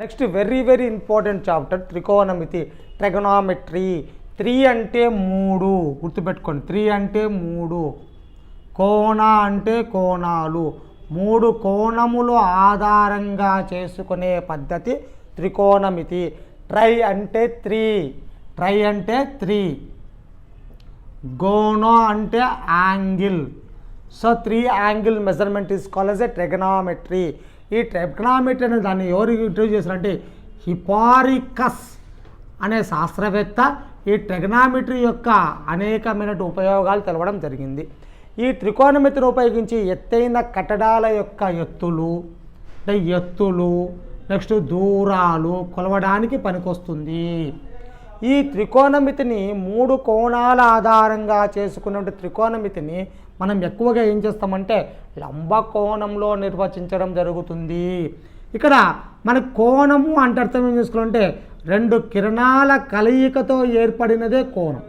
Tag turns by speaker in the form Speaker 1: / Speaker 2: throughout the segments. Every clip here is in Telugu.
Speaker 1: Next very very important chapter త్రికోణమితి trigonometry. Three అంటే మూడు గుర్తుపెట్టుకోండి. త్రీ అంటే మూడు కోణ అంటే కోణాలు. మూడు కోణములు ఆధారంగా చేసుకునే పద్ధతి త్రికోణమితి. ట్రై అంటే త్రీ ట్రై అంటే త్రీ. గోనో అంటే angle. So three angle measurement is call as a trigonometry. ఈ ట్రెగనామెట్రీ అనే దాన్ని ఎవరు ఇంట్రడ్యూస్ చేశారంటే హిపారికస్ అనే శాస్త్రవేత్త ఈ ట్రెగనామెట్రీ యొక్క అనేకమైన ఉపయోగాలు తెలవడం జరిగింది. ఈ త్రికోణమితిని ఉపయోగించి ఎత్తైన కట్టడాల యొక్క ఎత్తులు అంటే ఎత్తులు నెక్స్ట్ దూరాలు కొలవడానికి పనికొస్తుంది. ఈ త్రికోణమితిని మూడు కోణాల ఆధారంగా చేసుకున్నటువంటి త్రికోణమితిని మనం ఎక్కువగా ఏం చేస్తామంటే లంబ కోణంలో నిర్వచించడం జరుగుతుంది. ఇక్కడ మన కోణము అంటే అర్థం ఏం చేసుకోవాలంటే రెండు కిరణాల కలయికతో ఏర్పడినదే కోణం.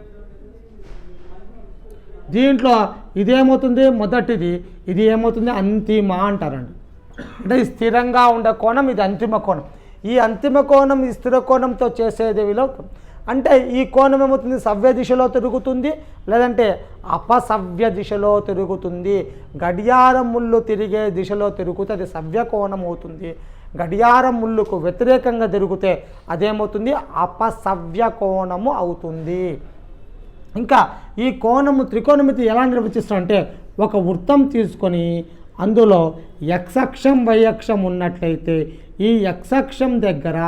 Speaker 1: దీంట్లో ఇదేమవుతుంది మొదటిది. ఇది ఏమవుతుంది? అంతిమ అంటారండి. అంటే స్థిరంగా ఉండే కోణం ఇది అంతిమ కోణం. ఈ అంతిమ కోణం ఈ స్థిర కోణంతో చేసేది విలో అంటే ఈ కోణం ఏమవుతుంది? సవ్య దిశలో తిరుగుతుంది లేదంటే అపసవ్య దిశలో తిరుగుతుంది. గడియారం ముళ్ళు తిరిగే దిశలో తిరుగుతే అది సవ్య కోణం అవుతుంది. గడియారం ముళ్ళుకు వ్యతిరేకంగా తిరిగితే అదేమవుతుంది? అపసవ్య కోణము అవుతుంది. ఇంకా ఈ కోణము త్రికోణమితి ఎలా నిర్వచిస్తారంటే ఒక వృత్తం తీసుకొని అందులో ఎక్సక్షం వైయక్షం ఉన్నట్లయితే ఈ ఎక్సక్షం దగ్గర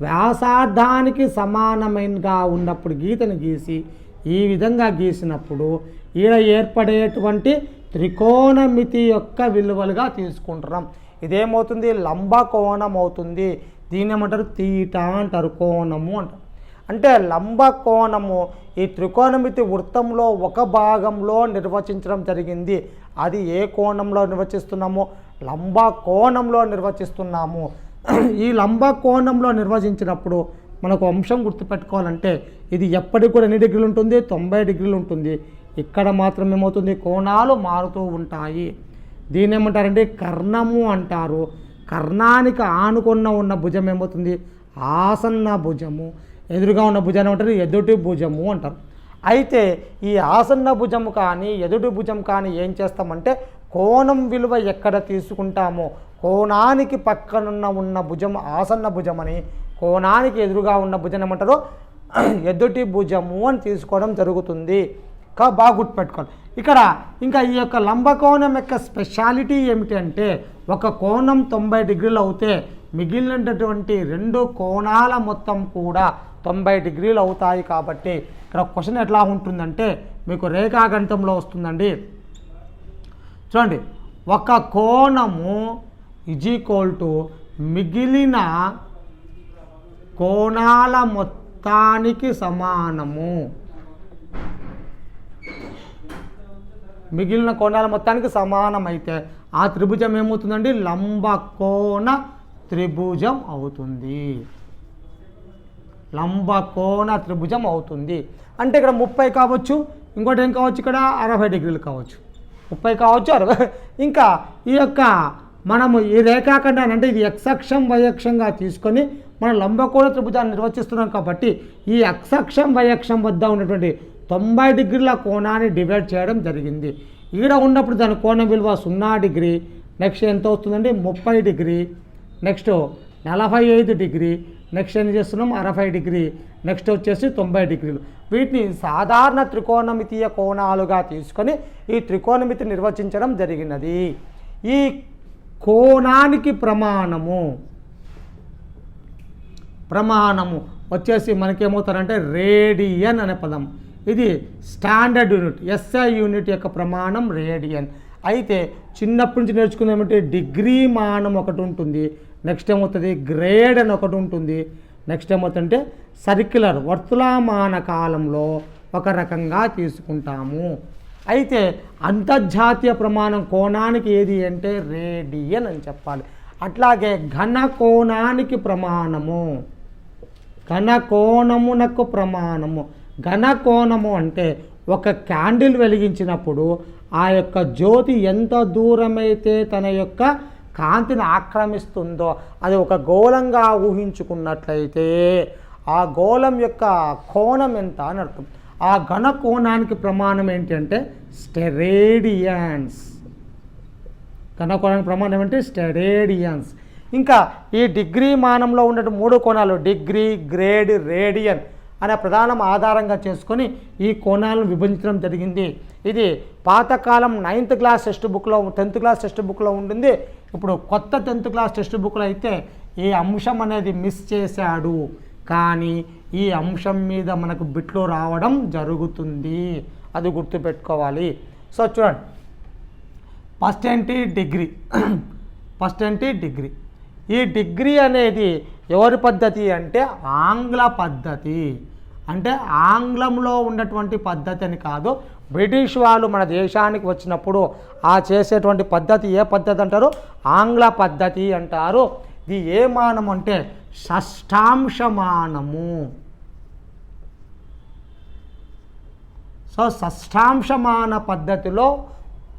Speaker 1: వ్యాసార్థానికి సమానమైనగా ఉన్నప్పుడు గీతను గీసి ఈ విధంగా గీసినప్పుడు ఈడ ఏర్పడేటువంటి త్రికోణమితి యొక్క విలువలుగా తీసుకుంటున్నాం. ఇదేమవుతుంది? లంబ కోణం అవుతుంది దీని ఏమంటారు? తీట అంటారు కోణము అంటారు. అంటే లంబ కోణము ఈ త్రికోణమితి వృత్తంలో ఒక భాగంలో నిర్వచించడం జరిగింది. అది ఏ కోణంలో నిర్వచిస్తున్నాము? లంబ కోణంలో నిర్వచిస్తున్నాము. ఈ లంబ కోణంలో నిర్వచించినప్పుడు మనకు అంశం గుర్తుపెట్టుకోవాలంటే ఇది ఎప్పటికి కూడా ఎన్ని డిగ్రీలు ఉంటుంది? తొంభై డిగ్రీలు ఉంటుంది. ఇక్కడ మాత్రం ఏమవుతుంది? కోణాలు మారుతూ ఉంటాయి. దీని ఏమంటారంటే కర్ణము అంటారు. కర్ణానికి ఆనుకున్న ఉన్న భుజం ఏమవుతుంది? ఆసన్న భుజము. ఎదురుగా ఉన్న భుజాన్ని ఏమంటారు? ఎదుటి భుజము అంటారు. అయితే ఈ ఆసన్న భుజము కానీ ఎదుటి భుజం కానీ ఏం చేస్తామంటే కోణం విలువ ఎక్కడ తీసుకుంటామో కోణానికి పక్కనున్న ఉన్న భుజం ఆసన్న భుజమని కోణానికి ఎదురుగా ఉన్న భుజం ఏమంటారు? ఎదుటి భుజము అని తీసుకోవడం జరుగుతుంది. కా బాగా గుర్తుపెట్టుకోండి. ఇక్కడ ఇంకా ఈ యొక్క లంబకోణం యొక్క స్పెషాలిటీ ఏమిటి అంటే ఒక కోణం తొంభై డిగ్రీలు అవుతే మిగిలినటువంటి రెండు కోణాల మొత్తం కూడా తొంభై డిగ్రీలు అవుతాయి కాబట్టి ఇక్కడ క్వశ్చన్ ఎట్లా ఉంటుందంటే మీకు రేఖాగణితంలో వస్తుందండి. చూడండి ఒక కోణము ఇజ్ ఈక్వల్ టు మిగిలిన కోణాల మొత్తానికి సమానము. మిగిలిన కోణాల మొత్తానికి సమానమైతే ఆ త్రిభుజం ఏమవుతుందండి? లంబ కోణ త్రిభుజం అవుతుంది. లంబ కోణ త్రిభుజం అవుతుంది. అంటే ఇక్కడ ముప్పై కావచ్చు ఇంకోటి ఏం కావచ్చు ఇక్కడ? అరవై డిగ్రీలు కావచ్చు. ముప్పై కావచ్చు అరవై. ఇంకా ఈ యొక్క మనము ఈ రేఖాఖండాన్ని అంటే ఇది ఎక్సక్షం వైయక్షంగా తీసుకొని మనం లంబకోణ త్రిభుజాన్ని నిర్వచిస్తున్నాం కాబట్టి ఈ ఎక్సక్షం వైయక్షం వద్ద ఉన్నటువంటి తొంభై డిగ్రీల కోణాన్ని డివైడ్ చేయడం జరిగింది. ఈడ ఉన్నప్పుడు దాని కోణం విలువ సున్నా డిగ్రీ నెక్స్ట్ ఎంత వస్తుందండి? ముప్పై డిగ్రీ నెక్స్ట్ నలభై ఐదు డిగ్రీ నెక్స్ట్ ఏం చేస్తున్నాం? అరవై డిగ్రీ. నెక్స్ట్ వచ్చేసి తొంభై డిగ్రీలు. వీటిని సాధారణ త్రికోణమితీయ కోణాలుగా తీసుకొని ఈ త్రికోణమితి నిర్వచించడం జరిగినది. ఈ కోణానికి ప్రమాణము. ప్రమాణము. వచ్చేసి మనకేమవుతారంటే రేడియన్ అనే పదం. ఇది స్టాండర్డ్ యూనిట్ ఎస్ఐ యూనిట్ యొక్క ప్రమాణం రేడియన్. అయితే చిన్నప్పటి నుంచి నేర్చుకున్నామంటే డిగ్రీ మానం ఒకటి ఉంటుంది. నెక్స్ట్ ఏమవుతుంది? గ్రేడ్ అని ఒకటి ఉంటుంది. నెక్స్ట్ ఏమవుతుందంటే సర్క్యులర్ వర్తులామాన కాలంలో ఒక రకంగా తీసుకుంటాము. అయితే అంతర్జాతీయ ప్రమాణం కోణానికి ఏది అంటే రేడియన్ అని చెప్పాలి. అట్లాగే ఘన కోణానికి ప్రమాణము. ఘన కోణమునకు ప్రమాణము. ఘన కోణము అంటే ఒక క్యాండిల్ వెలిగించినప్పుడు ఆ యొక్క జ్యోతి ఎంత దూరమైతే తన యొక్క కాంతిని ఆక్రమిస్తుందో అది ఒక గోళంగా ఊహించుకున్నట్లయితే ఆ గోళం యొక్క కోణం ఎంత అని అర్థం. ఆ ఘన కోణానికి ప్రమాణం ఏంటి అంటే స్టెరేడియన్స్. ఘన కోణానికి ప్రమాణం ఏంటి స్టెరేడియన్స్. ఇంకా ఈ డిగ్రీ మానంలో ఉన్నట్టు మూడు కోణాలు డిగ్రీ గ్రేడ్ రేడియన్ అనే ప్రధానం ఆధారంగా చేసుకొని ఈ కోణాలను విభజించడం జరిగింది. ఇది పాతకాలం నైన్త్ క్లాస్ టెక్స్ట్ బుక్లో టెన్త్ క్లాస్ టెక్స్ట్ బుక్లో ఉంటుంది ఇప్పుడు కొత్త టెన్త్ క్లాస్ టెక్స్ట్ బుక్లో అయితే ఈ అంశం అనేది మిస్ చేశాడు? కానీ ఈ అంశం మీద మనకు బిట్లు రావడం జరుగుతుంది. అది గుర్తుపెట్టుకోవాలి. సో చూడండి. ఫస్ట్ ఏంటి? డిగ్రీ. ఫస్ట్ ఏంటి? డిగ్రీ. ఈ డిగ్రీ అనేది ఎవరి పద్ధతి అంటే ఆంగ్ల పద్ధతి. అంటే ఆంగ్లంలో ఉన్నటువంటి పద్ధతి అని కాదు బ్రిటిష్ వాళ్ళు మన దేశానికి వచ్చినప్పుడు ఆ చేసేటువంటి పద్ధతి ఏ పద్ధతి అంటారు? ఆంగ్ల పద్ధతి అంటారు. ఇది ఏ మానం అంటే షష్టాంశమానము. సో షష్టాంశమాన పద్ధతిలో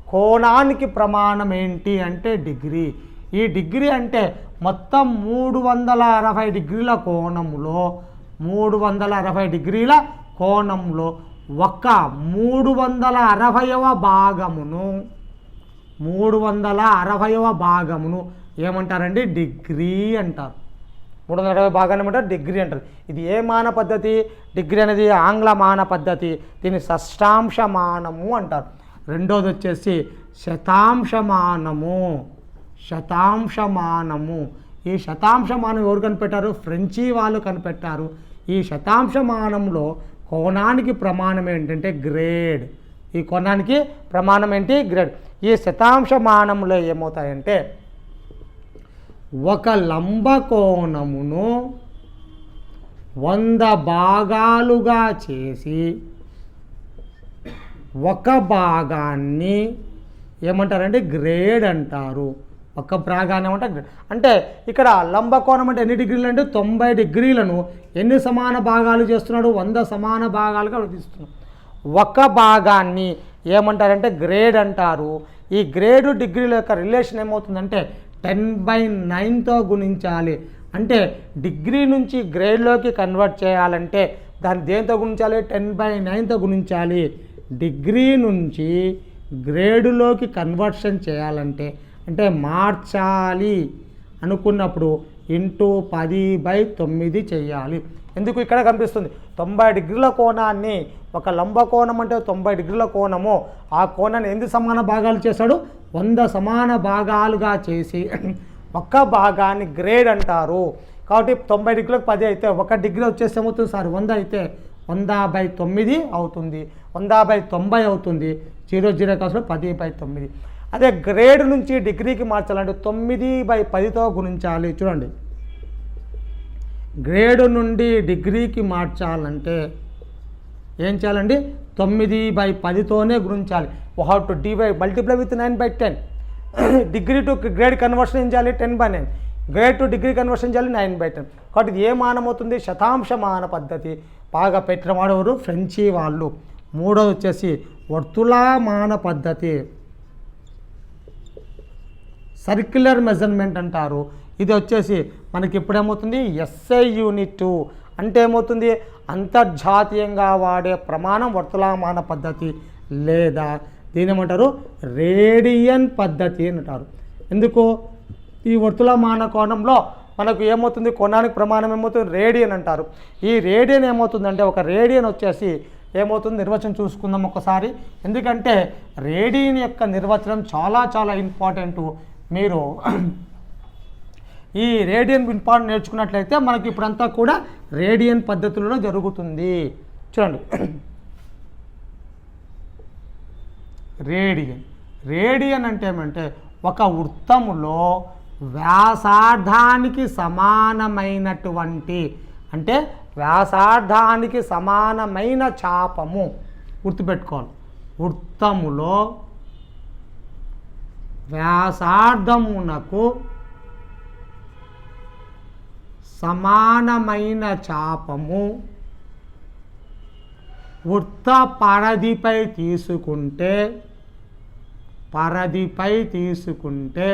Speaker 1: కోణానికి ప్రమాణం ఏంటి అంటే డిగ్రీ. ఈ డిగ్రీ అంటే మొత్తం మూడు వందల అరవై డిగ్రీల కోణంలో మూడు వందల అరవై డిగ్రీల కోణంలో ఒక్క మూడు వందల అరవయవ భాగమును మూడు వందల అరవయవ భాగమును ఏమంటారండి? డిగ్రీ అంటారు. మూడు వందల అరవై భాగాన్ని ఏమంటారు? డిగ్రీ అంటారు. ఇది ఏ మాన పద్ధతి? డిగ్రీ అనేది ఆంగ్ల మాన పద్ధతి. దీన్ని షష్టాంశమానము అంటారు. రెండోది వచ్చేసి శతాంశమానము. శతాంశమానము. ఈ శతాంశమానం ఎవరు కనిపెట్టారు? ఫ్రెంచి వాళ్ళు కనిపెట్టారు. ఈ శతాంశమానంలో కోణానికి ప్రమాణం ఏంటంటే గ్రేడ్. ఈ కోణానికి ప్రమాణం ఏంటి? గ్రేడ్. ఈ శతాంశమానంలో ఏమవుతాయంటే ఒక లంబకోణమును వంద భాగాలుగా చేసి ఒక భాగాన్ని ఏమంటారంటే గ్రేడ్ అంటారు. ఒక భాగాన్ని ఏమంటారు అంటే ఇక్కడ లంబకోణం అంటే ఎన్ని డిగ్రీలు అంటే తొంభై డిగ్రీలను ఎన్ని సమాన భాగాలు చేస్తున్నాడు? వంద సమాన భాగాలుగా విధిస్తున్నాడు ఒక భాగాన్ని ఏమంటారంటే గ్రేడ్ అంటారు. ఈ గ్రేడు డిగ్రీల యొక్క రిలేషన్ ఏమవుతుందంటే టెన్ బై నైన్తో గుణించాలి. అంటే డిగ్రీ నుంచి గ్రేడ్లోకి కన్వర్ట్ చేయాలంటే దాన్ని దేంతో గుణించాలి? టెన్ బై నైన్తో గుణించాలి. డిగ్రీ నుంచి గ్రేడులోకి కన్వర్షన్ చేయాలంటే అంటే మార్చాలి అనుకున్నప్పుడు ఇంటూ పది బై తొమ్మిది చేయాలి. ఎందుకు ఇక్కడ కనిపిస్తుంది? తొంభై డిగ్రీల కోణాన్ని ఒక లంబ కోణం అంటే తొంభై డిగ్రీల కోణము. ఆ కోణాన్ని ఎన్ని సమాన భాగాలు చేశాడు? వంద సమాన భాగాలుగా చేసి ఒక్క భాగాన్ని గ్రేడ్ అంటారు. కాబట్టి తొంభై డిగ్రీలకు పది అయితే ఒక డిగ్రీ వచ్చేసి ఏమవుతుంది సార్? వంద అయితే వంద బై తొమ్మిది అవుతుంది. వంద బై తొంభై అవుతుంది. జీరో జీరో కాసులో పది బై తొమ్మిది. అదే గ్రేడ్ నుంచి డిగ్రీకి మార్చాలంటే తొమ్మిది బై పదితో గుణించాలి. చూడండి. గ్రేడ్ నుండి డిగ్రీకి మార్చాలంటే ఏం చేయాలండి? తొమ్మిది బై పదితోనే గుణించాలి. How to divide multiply with nine by ten degree to grade conversion ఏం చేయాలి? Ten by nine grade to degree conversion చేయాలి? నైన్ బై టెన్ కాబట్టి ఇది ఏ మానం అవుతుంది? శతాంశ మాన పద్ధతి. బాగా పెట్టిన వాడెవరు ఫ్రెంచి వాళ్ళు. మూడోది వచ్చేసి వర్తులామాన పద్ధతి. సర్క్యులర్ మెజర్మెంట్ అంటారు. ఇది వచ్చేసి మనకి ఇప్పుడేమవుతుంది ఎస్ఐ యూనిట్ అంటే ఏమవుతుంది? అంతర్జాతీయంగా వాడే ప్రమాణం వర్తులామాన పద్ధతి లేదా దీని ఏమంటారు? రేడియన్ పద్ధతి అని అంటారు. ఎందుకు? ఈ వర్తులమాన కోణంలో మనకు ఏమవుతుంది? కోణానికి ప్రమాణం ఏమవుతుంది? రేడియన్ అంటారు. ఈ రేడియన్ ఏమవుతుందంటే ఒక రేడియన్ వచ్చేసి ఏమవుతుంది? నిర్వచనం చూసుకుందాం ఒకసారి. ఎందుకంటే రేడియన్ యొక్క నిర్వచనం చాలా చాలా ఇంపార్టెంట్. మీరు ఈ రేడియన్ ఇంపార్టెంట్ నేర్చుకున్నట్లయితే మనకి ఇప్పుడంతా కూడా రేడియన్ పద్ధతిలో జరుగుతుంది. చూడండి. రేడియన్. రేడియన్ అంటే ఏమంటే ఒక వృత్తములో వ్యాసార్థానికి సమానమైనటువంటి అంటే వ్యాసార్థానికి సమానమైన చాపము గుర్తుపెట్టుకోవాలి. వృత్తములో వ్యాసార్థమునకు సమానమైన చాపము వృత్త పరదిపై తీసుకుంటే పరదిపై తీసుకుంటే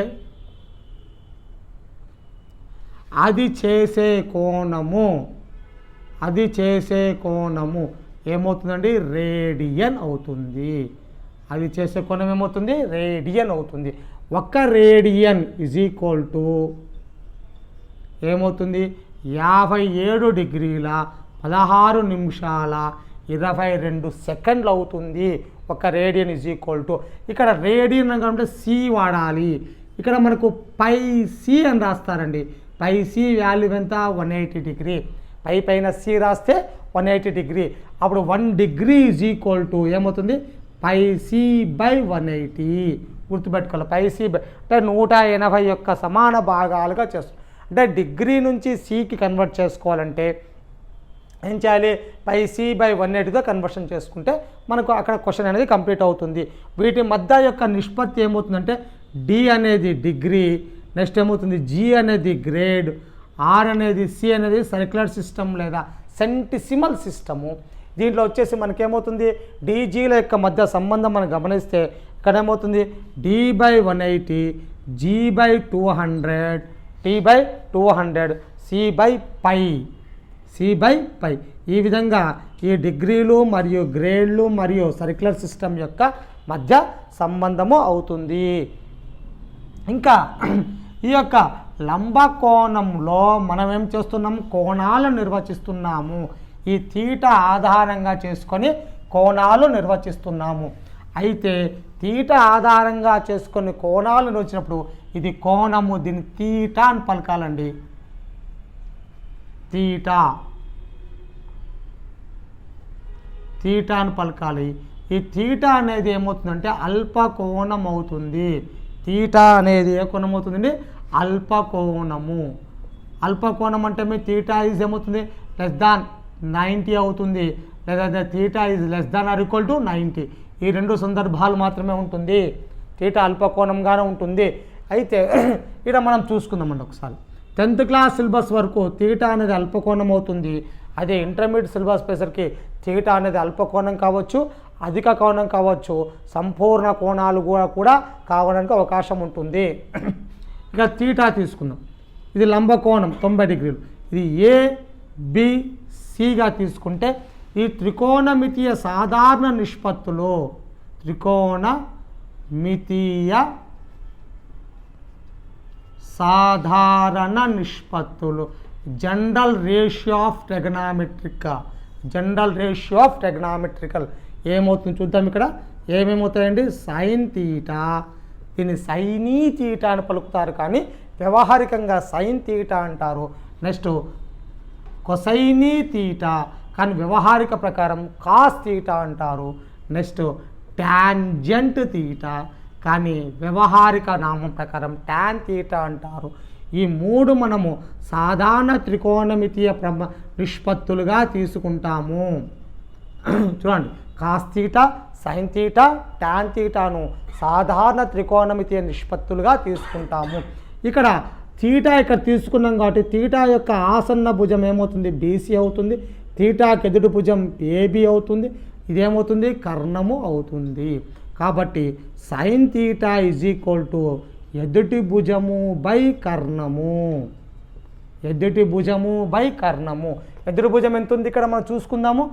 Speaker 1: అది చేసే కోణము అది చేసే కోణము ఏమవుతుందండి? రేడియన్ అవుతుంది. అది చేసే కోణం ఏమవుతుంది? రేడియన్ అవుతుంది. ఒక్క రేడియన్ ఇజ్ ఈక్వల్ టు ఏమవుతుంది? యాభై ఏడు డిగ్రీల పదహారు నిమిషాల ఇరవై రెండు సెకండ్లు అవుతుంది. ఒక రేడియన్ ఇజ్ ఈక్వల్ టు ఇక్కడ రేడియన్ అంటే సి వాడాలి. ఇక్కడ మనకు పై సి అని రాస్తారండి. పై సి వాల్యూ ఎంత? One eighty degree. పై పైన సి రాస్తే వన్ ఎయిటీ డిగ్రీ. అప్పుడు one degree is equal to ఏమవుతుంది? పైసీ బై వన్ ఎయిటీ గుర్తుపెట్టుకోవాలి. పైసీ బై అంటే నూట ఎనభై యొక్క సమాన భాగాలుగా చేస్తుంది. అంటే డిగ్రీ నుంచి సికి కన్వర్ట్ చేసుకోవాలంటే ఏం చేయాలి? పై సి బై వన్ ఎయిటీతో కన్వర్షన్ చేసుకుంటే మనకు అక్కడ క్వశ్చన్ అనేది కంప్లీట్ అవుతుంది. వీటి మధ్య యొక్క నిష్పత్తి ఏమవుతుందంటే డి అనేది డిగ్రీ నెక్స్ట్ ఏమవుతుంది? జి అనేది గ్రేడ్ ఆర్ అనేది సి అనేది సర్క్యులర్ సిస్టమ్ లేదా సెంటిసిమల్ సిస్టము. దీంట్లో వచ్చేసి మనకేమవుతుంది? డీజీల యొక్క మధ్య సంబంధం మనం గమనిస్తే ఇక్కడ ఏమవుతుంది D by one eighty G by two hundred T by two hundred C by pi C by pi ఈ విధంగా ఈ డిగ్రీలు మరియు గ్రేడ్లు మరియు సర్క్యులర్ సిస్టమ్ యొక్క మధ్య సంబంధము అవుతుంది. ఇంకా ఈ యొక్క లంబ కోణంలో మనం ఏం చేస్తున్నాం? కోణాలను నిర్వచిస్తున్నాము. ఈ తీట ఆధారంగా చేసుకొని కోణాలు నిర్వచిస్తున్నాము. అయితే తీట ఆధారంగా చేసుకొని కోణాలు వచ్చినప్పుడు ఇది కోణము దీన్ని తీట అని పలకాలండి. తీట. తీటా అని పలకాలి. ఈ తీట అనేది ఏమవుతుందంటే అల్ప కోణం అవుతుంది తీట అనేది ఏ కోణం అవుతుందండి అల్ప కోణము అల్ప కోణం అంటే మీ తీట ఈజ్ ఏమవుతుంది? లెస్ దాన్ నైంటీ అవుతుంది. లేదా theta is less than or equal to ninety. ఈ రెండు సందర్భాలు మాత్రమే ఉంటుంది. తీట అల్పకోణంగానే ఉంటుంది. అయితే ఇక్కడ మనం చూసుకుందామండి ఒకసారి. టెన్త్ క్లాస్ సిలబస్ వరకు తీట అనేది అల్పకోణం అవుతుంది. అదే ఇంటర్మీడియట్ సిలబస్ పేసరికి తీటా అనేది అల్పకోణం కావచ్చు అధిక కోణం కావచ్చు సంపూర్ణ కోణాలు కూడా కూడా కావడానికి అవకాశం ఉంటుంది. ఇక తీటా తీసుకుందాం. ఇది లంబకోణం తొంభై డిగ్రీలు. ఇది ఏ బి సిగా తీసుకుంటే ఈ త్రికోణమితీయ సాధారణ నిష్పత్తులో త్రికోణ మితీయ సాధారణ నిష్పత్తులు. General ratio of trigonometric general ratio of trigonometrical ఏమవుతుంది చూద్దాం ఇక్కడ. ఏమేమవుతాయండి? సైన్ తీటా దీన్ని సైనీ తీటా e అని పలుకుతారు కానీ వ్యవహారికంగా సైన్ తీటా అంటారు. Next cosine theta. కానీ వ్యవహారిక ప్రకారం కాస్ తీటా అంటారు. Next tangent theta. కానీ వ్యవహారిక నామం ప్రకారం ట్యాన్ తీటా అంటారు. ఈ మూడు మనము సాధారణ త్రికోణమితీయ ప్రమ నిష్పత్తులుగా తీసుకుంటాము. చూడండి. Cos theta sine theta tan తీటాను సాధారణ త్రికోణమితీయ నిష్పత్తులుగా తీసుకుంటాము. ఇక్కడ తీటా ఇక్కడ తీసుకున్నాం కాబట్టి తీటా యొక్క ఆసన్న భుజం ఏమవుతుంది? బీసీ అవుతుంది. తీటాకి ఎదుటి భుజం ఏబి అవుతుంది. ఇదేమవుతుంది? కర్ణము అవుతుంది. కాబట్టి sine theta is equal to ఎదుటి భుజము బై కర్ణము. ఎదుటి భుజము బై కర్ణము. ఎదురు భుజం ఎంత ఉంది ఇక్కడ మనం చూసుకుందాము.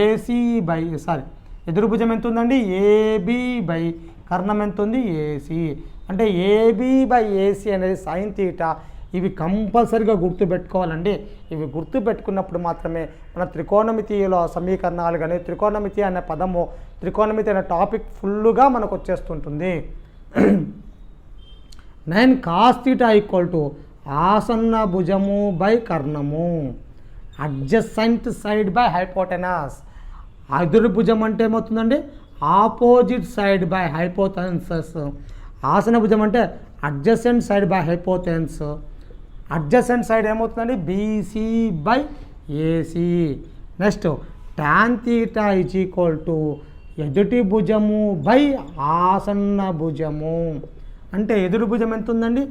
Speaker 1: ఏసీ బై సారీ ఎదురు భుజం ఎంత ఉందండి ఏబి బై కర్ణం ఎంత ఉంది ఏసీ అంటే ఏబీ బై ఏసీ అనేది సైన్ తీటా ఇవి కంపల్సరిగా గుర్తుపెట్టుకోవాలండి ఇవి గుర్తుపెట్టుకున్నప్పుడు మాత్రమే మన త్రికోణమితిలో సమీకరణాలు కానీ త్రికోణమితి అనే పదము త్రికోణమితి అనే టాపిక్ ఫుల్గా మనకు వచ్చేస్తుంటుంది. Nine cos theta equal to ఆసన్న భుజము బై కర్ణము. అడ్జసెంట్ సైడ్ బై హైపోటెనాస్ అదురు భుజం అంటే ఏమవుతుందండి? ఆపోజిట్ సైడ్ బై హైపోటెన్సస్ ఆసన భుజం అంటే adjacent side by hypotenuse adjacent side ఏమవుతుందండి BC by AC next tan theta is equal to ఎదుటి భుజము బై ఆసన్న భుజము అంటే ఎదురు భుజం ఎంత ఉందండి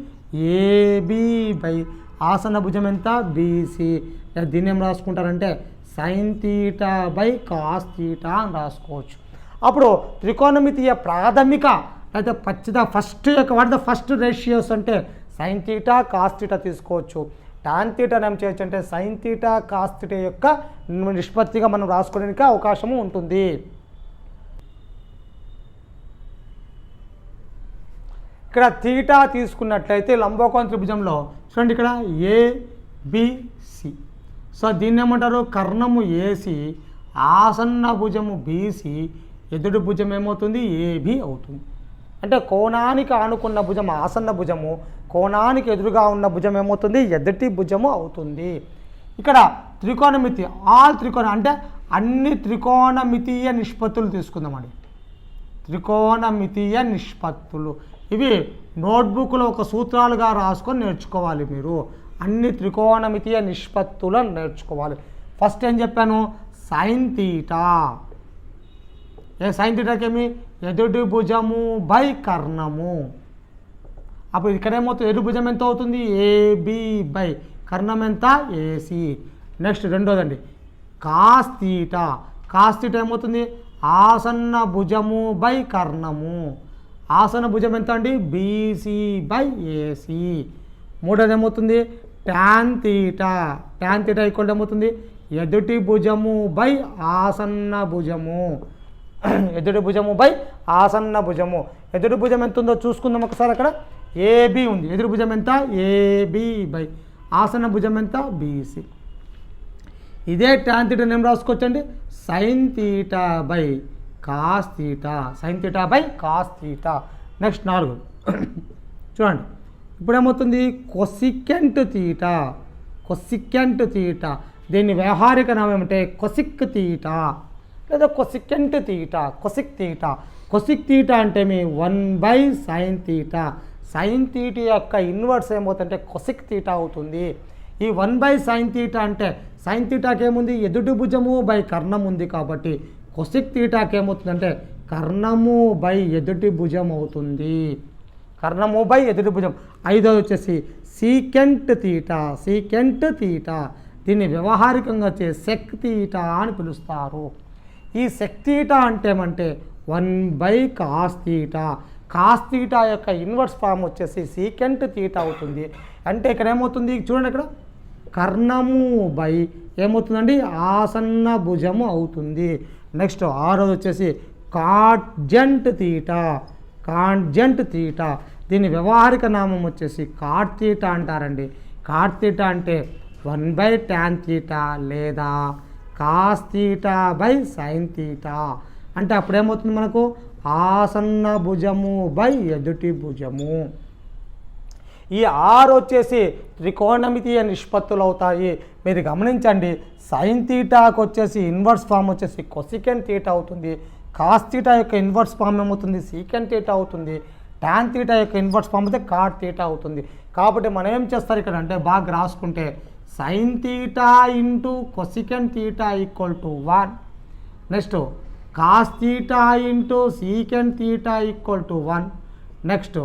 Speaker 1: ఏబి బై ఆసన భుజం ఎంత బీసీ దీన్ని ఏం రాసుకుంటారంటే sine theta by cos theta అని రాసుకోవచ్చు. అప్పుడు త్రికోణమితీయ ప్రాథమిక అయితే పచ్చిద ఫస్ట్ యొక్క వాట్ ద ఫస్ట్ రేషియోస్ అంటే సైన్ తీటా కాస్ తీటా తీసుకోవచ్చు. టాన్ తీటాను ఏం చేయొచ్చు అంటే సైన్ తీటా కాస్ తీటా యొక్క నిష్పత్తిగా మనం రాసుకోవడానికి అవకాశము ఉంటుంది. ఇక్కడ తీటా తీసుకున్నట్లయితే లంబోకోణ త్రిభుజంలో చూడండి ఇక్కడ ఏబిసి సో దీన్ని ఏమంటారు? కర్ణము ఏసి ఆసన్న భుజము బీసి ఎదుటి భుజం ఏమవుతుంది? ఏబి అవుతుంది. అంటే కోణానికి ఆనుకున్న భుజం ఆసన్న భుజము కోణానికి ఎదురుగా ఉన్న భుజం ఏమవుతుంది? ఎదుటి భుజము అవుతుంది. ఇక్కడ త్రికోణమితి ఆల్ త్రికోణ అంటే అన్ని త్రికోణమితీయ నిష్పత్తులు తీసుకుందామండి. త్రికోణమితీయ నిష్పత్తులు. ఇవి నోట్బుక్లో ఒక సూత్రాలుగా రాసుకొని నేర్చుకోవాలి మీరు. అన్ని త్రికోణమితీయ నిష్పత్తులను నేర్చుకోవాలి. ఫస్ట్ ఏం చెప్పాను? Sine theta. ఏ సైన్ ఎదుటి భుజము బై కర్ణము. అప్పుడు ఇక్కడ ఏమవుతుంది? ఎదుటి భుజం ఎంత అవుతుంది? ఏబి బై కర్ణం ఎంత? ఏసి నెక్స్ట్ రెండోదండి. కాస్తీట కాస్తీట ఏమవుతుంది? ఆసన్న భుజము బై కర్ణము. ఆసన భుజం ఎంత అండి? బీసీ బై ఏసీ మూడోది ఏమవుతుంది? Tan theta. Tan theta equal ఏమవుతుంది? ఎదుటి భుజము బై ఆసన్న భుజము. ఎదుటి భుజము బై ఆసన్న భుజము. ఎదుటి భుజం ఎంత ఉందో చూసుకుందాం ఒకసారి అక్కడ. ఏబి ఉంది. ఎదురు భుజం ఎంత? AB by. ఆసన భుజం ఎంత? బీసీ. ఇదే టాన్ తీటా నేను రాసుకోవచ్చండి? Sine theta by cos theta sine theta by cos theta next నాలుగు. చూడండి. ఇప్పుడు ఏమవుతుంది కొసికెంట్ తీటా కొసికెంట్ తీటా దీని వ్యవహారిక నామం ఏమంటే? కొసిక్ తీటా లేదా cosecant theta cosec theta. Cosec theta అంటే మీ one by sine theta. Sine theta యొక్క ఇన్వర్స్ ఏమవుతుందంటే కొసిక్ తీటా అవుతుంది. ఈ వన్ బై సైన్ తీటా అంటే సైన్ తీటాకి ఏముంది ఎదుటి భుజము బై కర్ణం ఉంది కాబట్టి కొసిక్ తీటాకి ఏమవుతుందంటే కర్ణము బై ఎదుటి భుజం అవుతుంది. కర్ణము బై ఎదుటి భుజం. ఐదోది వచ్చేసి సీకెంట్ తీటా సీకెంట్ తీటా. దీన్ని వ్యవహారికంగా వచ్చే సెక్ తీటా అని పిలుస్తారు. ఈ సెక్ అంటే ఏమంటే one by cos theta cos theta యొక్క ఇన్వర్స్ ఫామ్ వచ్చేసి సీకెంట్ తీట అవుతుంది. అంటే ఇక్కడ ఏమవుతుంది చూడండి ఇక్కడ. కర్ణము బై ఏమవుతుందండి? ఆసన్న భుజము అవుతుంది. నెక్స్ట్ ఆరోది వచ్చేసి కాడ్జెంట్ తీట కాడ్జెంట్ తీట దీని వ్యవహారిక నామం వచ్చేసి కార్తీట అంటారండి. కార్తీట అంటే వన్ బై ట్యాన్ తీట లేదా cos theta by sine theta. అంటే అప్పుడేమవుతుంది మనకు? ఆసన్న భుజము బై ఎదుటి భుజము. ఈ ఆరు వచ్చేసి త్రికోణమితీయ నిష్పత్తులు అవుతాయి. మీరు గమనించండి సైన్ తీటాకు వచ్చేసి ఇన్వర్స్ ఫామ్ వచ్చేసి కొసికెన్ తీటా అవుతుంది. కాస్ తీటా యొక్క ఇన్వర్స్ ఫామ్ ఏమవుతుంది? సీకెన్ తీటా అవుతుంది. ట్యాన్ తీటా యొక్క ఇన్వర్స్ ఫామ్ అయితే కాట్ తీటా అవుతుంది. కాబట్టి మనం ఏం చేస్తారు ఇక్కడ? అంటే బాగా రాసుకుంటే sine theta into cosecant theta equal to one next cos theta into secant theta equal to one next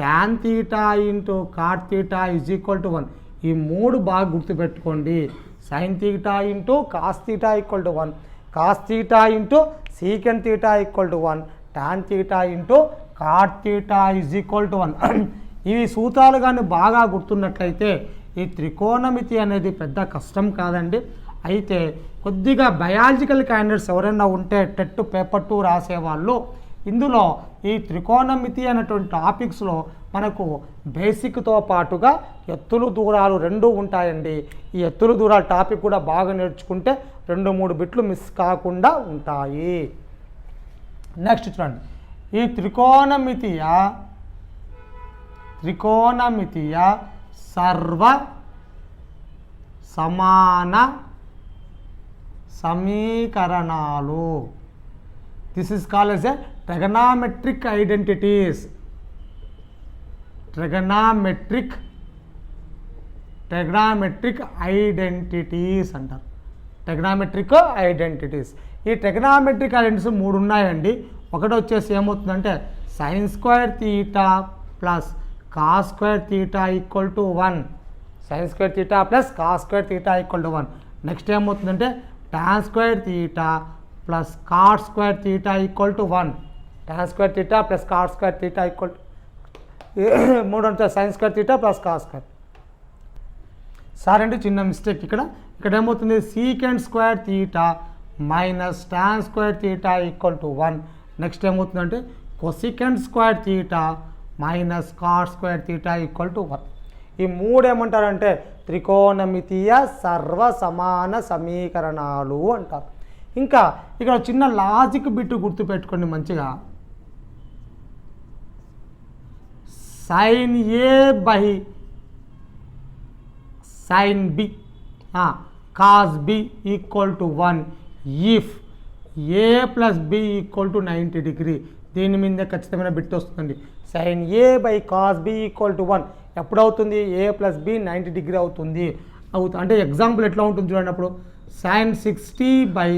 Speaker 1: tan theta into cot theta is equal to one ఈ మూడు బాగా గుర్తుపెట్టుకోండి. Sine theta into cos theta equal to one cos theta into secant theta equal to one tan theta into cot theta is equal to one ఇవి సూత్రాలు కానీ బాగా గుర్తున్నట్లయితే ఈ త్రికోణమితి అనేది పెద్ద కష్టం కాదండి. అయితే కొద్దిగా బయాలజికల్ క్యాండిడేట్స్ ఎవరైనా ఉంటే టెట్ పేపర్ టూ రాసేవాళ్ళు. ఇందులో ఈ త్రికోణమితి అనేటువంటి టాపిక్స్లో మనకు బేసిక్తో పాటుగా ఎత్తులు దూరాలు రెండు ఉంటాయండి. ఈ ఎత్తులు దూరాలు టాపిక్ కూడా బాగా నేర్చుకుంటే రెండు మూడు బిట్లు మిస్ కాకుండా ఉంటాయి. నెక్స్ట్ చూడండి. ఈ త్రికోణమితియ? త్రికోణమితియ? సర్వ సమాన సమీకరణాలు. This is call as a trigonometric identities trigonometric trigonometric identities అంటారు. టెగ్నామెట్రిక్ ఐడెంటిటీస్ ఈ టెగ్నామెట్రిక్ ఐడెంటిటీస్ మూడు ఉన్నాయండి. ఒకటి వచ్చేసి ఏమవుతుందంటే sine square theta plus cos square theta equal to one sine square theta plus cos square theta equal to one next ఏమవుతుందంటే tan square theta plus cot square theta equal to one tan square theta plus cot square theta equal to మూడు అంటే sine square theta plus cos square sir అంటే చిన్న మిస్టేక్ ఇక్కడ ఇక్కడ ఏమవుతుంది secant square theta minus tan square theta equal to one next ఏమవుతుందంటే cosecant square theta minus cot square theta equal to one ఈ మూడు ఏమంటారంటే త్రికోణమితీయ సర్వ సమాన సమీకరణాలు అంటారు. ఇంకా ఇక్కడ చిన్న లాజిక్ బిట్ గుర్తుపెట్టుకోండి మంచిగా. Sine A by sine B cos B equal to one if A plus B equal to ninety degree దీని మీద ఖచ్చితమైన బిట్ వస్తుందండి. Sine A by cos B equal to one ఎప్పుడు అవుతుంది A plus B ninety degree అవుతుంది. అవుతుంది అంటే ఎగ్జాంపుల్ ఎట్లా ఉంటుంది చూడండి అప్పుడు. Sine sixty by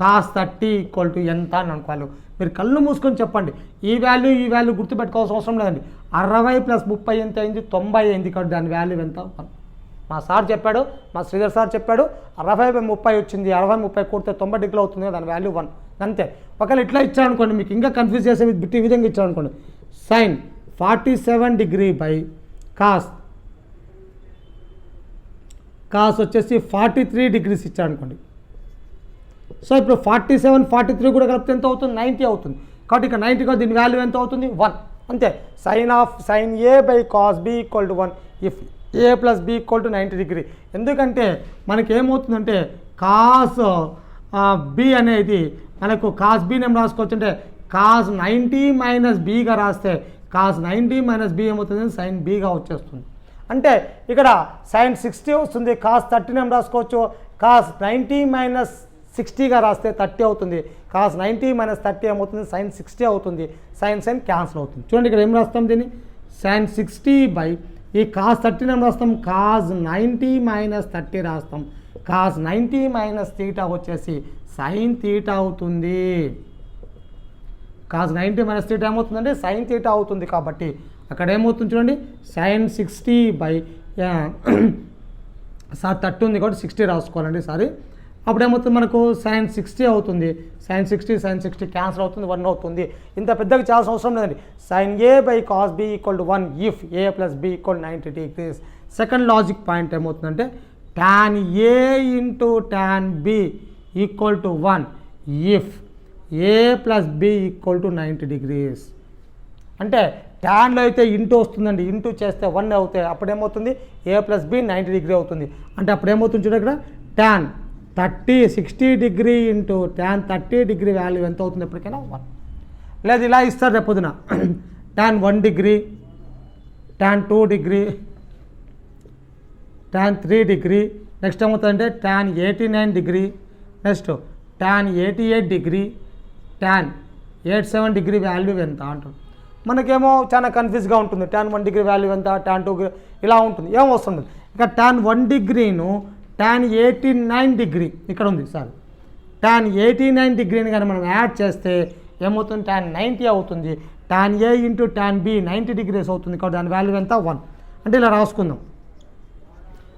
Speaker 1: cos thirty equal to ఎంత అని అనుకోవాలి. మీరు కళ్ళు మూసుకొని చెప్పండి. ఈ వాల్యూ ఈ వాల్యూ గుర్తుపెట్టుకోవాల్సిన అవసరం లేదండి. అరవై ప్లస్ ముప్పై ఎంత అయింది? తొంభై అయింది కాబట్టి దాని వాల్యూ ఎంత? వన్. మా సార్ చెప్పాడు మా శ్రీధర్ సార్ చెప్పాడు అరవై బై ముప్పై వచ్చింది. అరవై ముప్పై కూడితే తొంభై డిగ్రీ అవుతుంది దాని వాల్యూ వన్ అంతే. ఒకవేళ ఇట్లా ఇచ్చారనుకోండి మీకు ఇంకా కన్ఫ్యూజ్ చేసే బిట్టి ఈ విధంగా ఇచ్చారనుకోండి. Sine forty seven degree by cos cos వచ్చేసి ఫార్టీ త్రీ డిగ్రీస్ ఇచ్చారనుకోండి. సో ఇప్పుడు ఫార్టీ సెవెన్ ఫార్టీ త్రీ కూడా కలిపితే ఎంత అవుతుంది? నైంటీ అవుతుంది. కాబట్టి ఇక నైంటీగా దీని వాల్యూ ఎంత అవుతుంది? వన్ అంతే. Sine of sine A by cos B equal to one if A plus B equal to ninety degree ఎందుకంటే మనకి ఏమవుతుందంటే కాస్ బి అనేది మనకు కాస్ బి ఏం రాసుకోవచ్చు అంటే కాస్ నైంటీ మైనస్ బీగా రాస్తే కాస్ నైంటీ మైనస్ బి ఏమవుతుంది? సైన్ బీగా వచ్చేస్తుంది. అంటే ఇక్కడ సైన్ సిక్స్టీ వస్తుంది కాస్ థర్టీని ఏం రాసుకోవచ్చు. కాస్ నైంటీ మైనస్ సిక్స్టీగా రాస్తే థర్టీ అవుతుంది. కాస్ నైంటీ మైనస్ థర్టీ ఏమవుతుంది? సైన్ సిక్స్టీ అవుతుంది. సైన్ సైన్ క్యాన్సిల్ అవుతుంది. చూడండి ఇక్కడ ఏం రాస్తాం దీన్ని? సైన్ సిక్స్టీ బై ఈ కాస్ థర్టీని ఏం రాస్తాం. కాస్ నైంటీ మైనస్ థర్టీ రాస్తాం. కాస్ నైంటీ మైనస్ థీటా వచ్చేసి సైన్ థీటా అవుతుంది. కాస్ నైంటీ మైనస్ థీటా ఏమవుతుందంటే సైన్ థీటా అవుతుంది కాబట్టి అక్కడ ఏమవుతుంది చూడండి? Sine sixty by sir thirty ఉంది కాబట్టి సిక్స్టీ రాసుకోవాలండి సారీ. అప్పుడు ఏమవుతుంది మనకు? సైన్ సిక్స్టీ అవుతుంది. Sine sixty sine sixty cancel అవుతుంది వన్ అవుతుంది. ఇంత పెద్దగా చేయాల్సిన అవసరం లేదండి. Sine A by cos B equal to one if A plus B equal ninety degrees. Second logic point ఏమవుతుందంటే tan A into tan B equal to one if A plus B equal to ninety degrees అంటే ట్యాన్లో అయితే ఇంటూ వస్తుందండి. ఇంటూ చేస్తే వన్ అవుతాయి. అప్పుడేమవుతుంది? A plus B ninety degree అవుతుంది. అంటే అప్పుడేమవుతుంది చూడ ఇక్కడ tan thirty sixty degree into tan thirty degree value ఎంత అవుతుంది ఎప్పటికైనా? వన్ లేదు ఇలా ఇస్తారు రేపొద్దున tan one degree tan two degree tan three degree next ఏమవుతుందంటే tan eighty nine degree next tan eighty eight degree tan eight seven degree value ఎంత అంటారు? మనకేమో చాలా కన్ఫ్యూజ్గా ఉంటుంది. ట్యాన్ వన్ డిగ్రీ వాల్యూ ఎంత? ట్యాన్ టూ ఇలా ఉంటుంది. ఏం వస్తుంది? ఇక ట్యాన్ వన్ డిగ్రీను ట్యాన్ ఎయిటీ నైన్ డిగ్రీ ఇక్కడ ఉంది సార్ ట్యాన్ ఎయిటీ నైన్ డిగ్రీని కానీ మనం యాడ్ చేస్తే ఏమవుతుంది? ట్యాన్ నైంటీ అవుతుంది. Tan A into tan B ninety degrees అవుతుంది. కాబట్టి దాని వాల్యూ ఎంత? వన్ అంటే ఇలా రాసుకుందాం.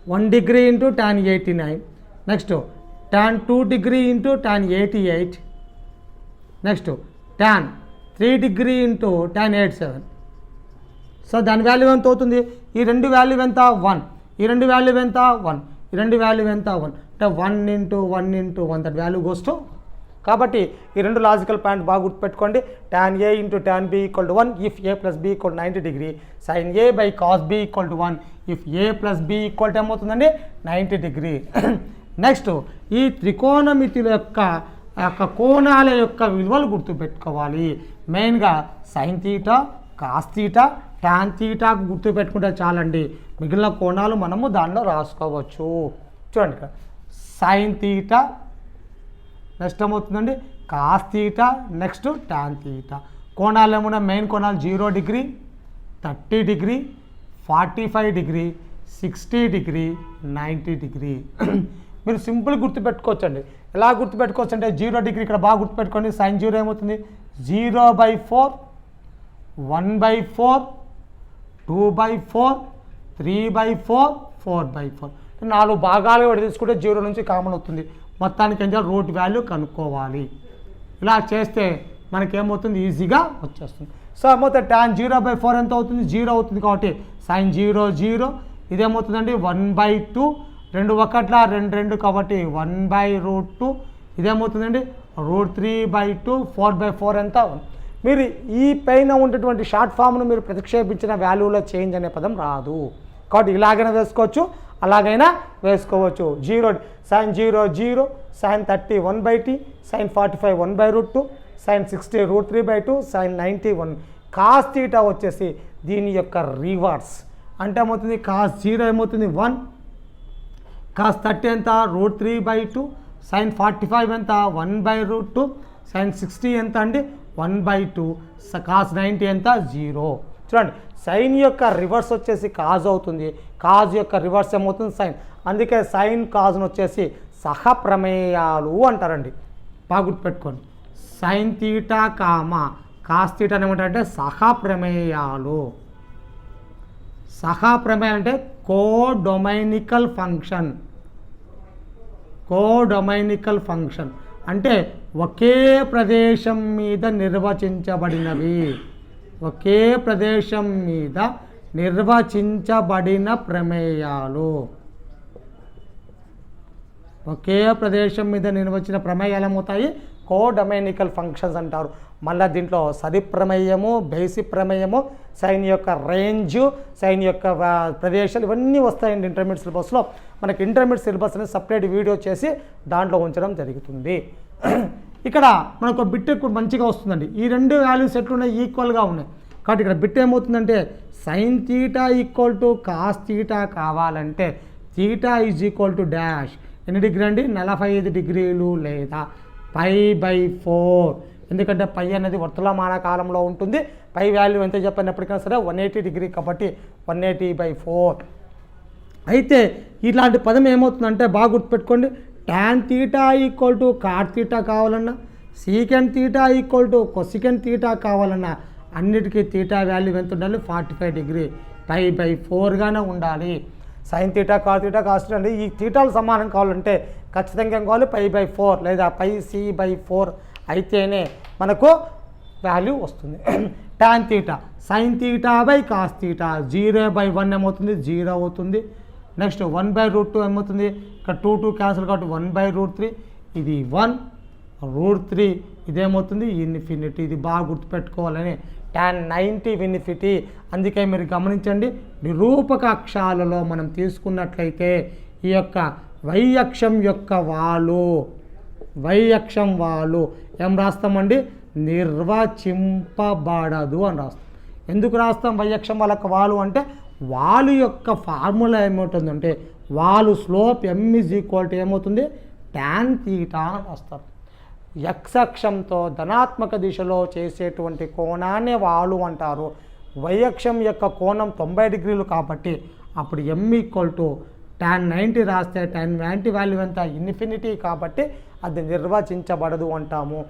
Speaker 1: One degree into tan eighty nine. Next tan two degree into tan eighty eight. Next tan three degree into tan eight seven. So దాని వాల్యూ ఎంత అవుతుంది? ఈ రెండు వాల్యూ ఎంత? వన్. ఈ రెండు వాల్యూ ఎంత? వన్. ఈ రెండు వాల్యూ ఎంత? వన్. అంటే one into one into one that value goes to కాబట్టి ఈ రెండు లాజికల్ పాయింట్ బాగా గుర్తుపెట్టుకోండి. Tan A into tan B equal to one if A plus B equal ninety degree sine A by cos B equal to one if A plus B equal to ఏమవుతుందండి? నైంటీ డిగ్రీ నెక్స్ట్ ఈ త్రికోణమితుల యొక్క యొక్క కోణాల యొక్క విలువలు గుర్తుపెట్టుకోవాలి. మెయిన్గా sine theta cos theta tan theta గుర్తుపెట్టుకుంటే చాలండి. మిగిలిన కోణాలు మనము దానిలో రాసుకోవచ్చు. చూడండి సైన్ తీటా నెక్స్ట్ ఏమవుతుందండి cos theta next tan theta కోణాలు ఏమన్నా మెయిన్ కోణాలు zero degree thirty degree forty five degree sixty degree ninety degree మీరు సింపుల్ గుర్తుపెట్టుకోవచ్చండి. ఎలా గుర్తుపెట్టుకోవచ్చు అంటే జీరో డిగ్రీ ఇక్కడ బాగా గుర్తుపెట్టుకోండి. సైన్ జీరో ఏమవుతుంది? Zero by four one by four two by four three by four four by four నాలుగు భాగాలు కూడా తీసుకుంటే జీరో నుంచి కామన్ అవుతుంది. మొత్తానికి ఏం చేయాలి? రూట్ వాల్యూ కనుక్కోవాలి. ఇలా చేస్తే మనకేమవుతుంది? ఈజీగా వచ్చేస్తుంది. సో ఏమవుతుంది ట్యాన్ జీరో బై ఫోర్ ఎంత అవుతుంది? జీరో అవుతుంది కాబట్టి సైన్ జీరో జీరో ఇదేమవుతుందండి? వన్ బై టూ రెండు ఒకట్ల రెండు రెండు కాబట్టి one by root two ఇదేమవుతుందండి? Root three by two four by four ఎంత మీరు ఈ పైన ఉన్నటువంటి షార్ట్ ఫామ్ను మీరు ప్రతిక్షేపించిన వాల్యూలో చేంజ్ అనే పదం రాదు. కాబట్టి ఇలాగైనా వేసుకోవచ్చు. అలాగైనా వేసుకోవచ్చు. Zero sine zero zero sine thirty one by two sine forty five one by root two sine sixty root three by two sine ninety one. Cos theta వచ్చేసి దీని యొక్క రివర్స్. అంటే ఏమవుతుంది? కాస్ జీరో ఏమవుతుంది? వన్. కాస్ థర్టీ ఎంత? Root three by two. Sine forty five ఎంత? One by root two. Sine sixty ఎంత అండి? One by two. Cos ninety ఎంత? జీరో. చూడండి సైన్ యొక్క రివర్స్ వచ్చేసి కాజ్ అవుతుంది. కాజ్ యొక్క రివర్స్ ఏమవుతుంది? సైన్. అందుకే సైన్ కాజ్ను వచ్చేసి సహప్రమేయాలు అంటారండి. బాగా గుర్తుపెట్టుకోండి. Sine theta comma cos theta ఏమంటారంటే సహప్రమేయాలు. సహప్రమేయం అంటే కోడొమైనికల్ ఫంక్షన్. కోడొమైనికల్ ఫంక్షన్. అంటే ఒకే ప్రదేశం మీద నిర్వచించబడినవి. ఒకే ప్రదేశం మీద నిర్వచించబడిన ప్రమేయాలు. ఒకే ప్రదేశం మీద నిర్వచించిన ప్రమేయాలు ఏమవుతాయి? కోడొమైనికల్ ఫంక్షన్స్ అంటారు. మళ్ళీ దీంట్లో సరి ప్రమేయము బేసి ప్రమేయము సైన్ యొక్క రేంజ్ సైన్ యొక్క ప్రదేశాలు ఇవన్నీ వస్తాయండి ఇంటర్మీడియట్ సిలబస్లో. మనకి ఇంటర్మీడియట్ సిలబస్ అనేది సపరేట్ వీడియో చేసి దాంట్లో ఉంచడం జరుగుతుంది. ఇక్కడ మనకు ఒక బిట్ మంచిగా వస్తుందండి. ఈ రెండు వాల్యూస్ ఎట్లున్నాయి? ఈక్వల్గా ఉన్నాయి. కాబట్టి ఇక్కడ బిట్ ఏమవుతుందంటే sine theta equal to cos theta కావాలంటే theta is equal to dash ఎన్ని డిగ్రీ అండి? నలభై ఐదు డిగ్రీలు లేదా పై బై ఫోర్ ఎందుకంటే పై అనేది వర్తమాన కాలంలో ఉంటుంది. పై వాల్యూ ఎంత చెప్పినప్పటికైనా సరే వన్ ఎయిటీ డిగ్రీ కాబట్టి వన్ ఎయిటీ బై ఫోర్ అయితే ఇలాంటి పదం ఏమవుతుందంటే బాగా గుర్తుపెట్టుకోండి. Tan theta equal to cot theta కావాలన్నా secant theta equal to cosecant theta కావాలన్నా అన్నిటికీ తీటా వాల్యూ ఎంత ఉండాలి? Forty five degree pi by ఫోర్గానే ఉండాలి. సైన్ తీటా కా తీటా కాస్ట్ అండి ఈ తీటాలు సమానం కావాలంటే ఖచ్చితంగా ఏం కావాలి? పై బై ఫోర్ లేదా పై సి బై ఫోర్ అయితేనే మనకు వాల్యూ వస్తుంది. Tan theta sine theta by cos theta zero by one ఏమవుతుంది? జీరో అవుతుంది. Next one by root two ఏమవుతుంది? ఇక్కడ టూ టూ క్యాన్సిల్ కాబట్టి వన్ బై రూట్ త్రీ ఇది వన్ రూట్ త్రీ ఇదేమవుతుంది? ఇన్ఫినిటీ ఇది బాగా గుర్తుపెట్టుకోవాలని ట్యాన్ నైంటీ ఇన్ఫినిటీ అందుకే మీరు గమనించండి నిరూపక అక్షాలలో మనం తీసుకున్నట్లయితే ఈ యొక్క వైయక్షం యొక్క వాలు వైయక్షం వాలు ఏం రాస్తామండి? నిర్వచింపబడదు అని రాస్తాం. ఎందుకు రాస్తాం వైయక్షం వాళ్ళకి వాలు అంటే వాలు యొక్క ఫార్ములా ఏమవుతుందంటే వాలు slope m is equal to ఏమవుతుంది? ట్యాన్ తీటా అని రాస్తారు యక్షక్షంతో ధనాత్మక దిశలో చేసేటువంటి కోణాన్ని వాలు అంటారు. వైయక్షం యొక్క కోణం తొంభై డిగ్రీలు కాబట్టి అప్పుడు m equal to tan ninety రాస్తే ట్యాన్ నైంటీ వాల్యూ ఎంత? ఇన్ఫినిటీ కాబట్టి అది నిర్వచించబడదు అంటాము.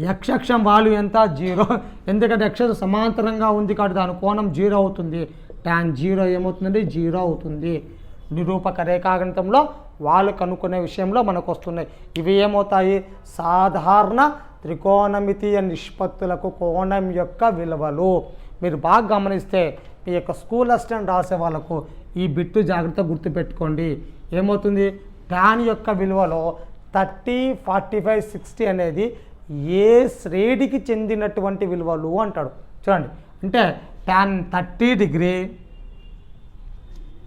Speaker 1: యక్షక్షం వాల్యూ ఎంత? జీరో. ఎందుకంటే యక్షం సమాంతరంగా ఉంది కాబట్టి దాని కోణం జీరో అవుతుంది. ట్యాన్ జీరో ఏమవుతుందండి? జీరో అవుతుంది. నిరూపక రేఖాగణితంలో వాళ్ళు కనుక్కునే విషయంలో మనకు వస్తున్నాయి. ఇవి ఏమవుతాయి? సాధారణ త్రికోణమితీయ నిష్పత్తులకు కోణం యొక్క విలువలు. మీరు బాగా గమనిస్తే మీ యొక్క స్కూల్ అసిస్టెంట్ రాసే వాళ్ళకు ఈ బిట్టు జాగ్రత్త గుర్తుపెట్టుకోండి. ఏమవుతుంది? ట్యాన్ యొక్క విలువలో థర్టీ ఫార్టీ ఫైవ్ సిక్స్టీ అనేది ఏ శ్రేణికి చెందినటువంటి విలువలు అంటాడు. చూడండి. అంటే tan thirty degree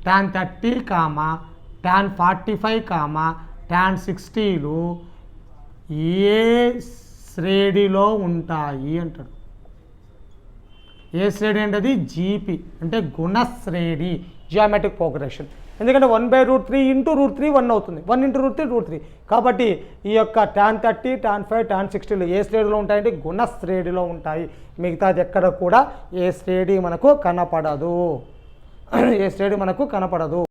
Speaker 1: tan thirty comma tan forty five comma tan సిక్స్టీలు ఏ శ్రేణిలో ఉంటాయి అంటాడు. ఏ శ్రేణి అంటే అది జీపీ అంటే గుణశ్రేణి జియోమెట్రిక్ ప్రోగ్రెషన్ ఎందుకంటే one by root three into root three one అవుతుంది. One into root three root three కాబట్టి ఈ యొక్క tan thirty tan five tan సిక్స్టీలు ఏ శ్రేణిలో ఉంటాయంటే గుణ శ్రేణిలో ఉంటాయి. మిగతాది ఎక్కడ కూడా ఏ శ్రేణి మనకు కనపడదు. ఏ శ్రేణి మనకు కనపడదు.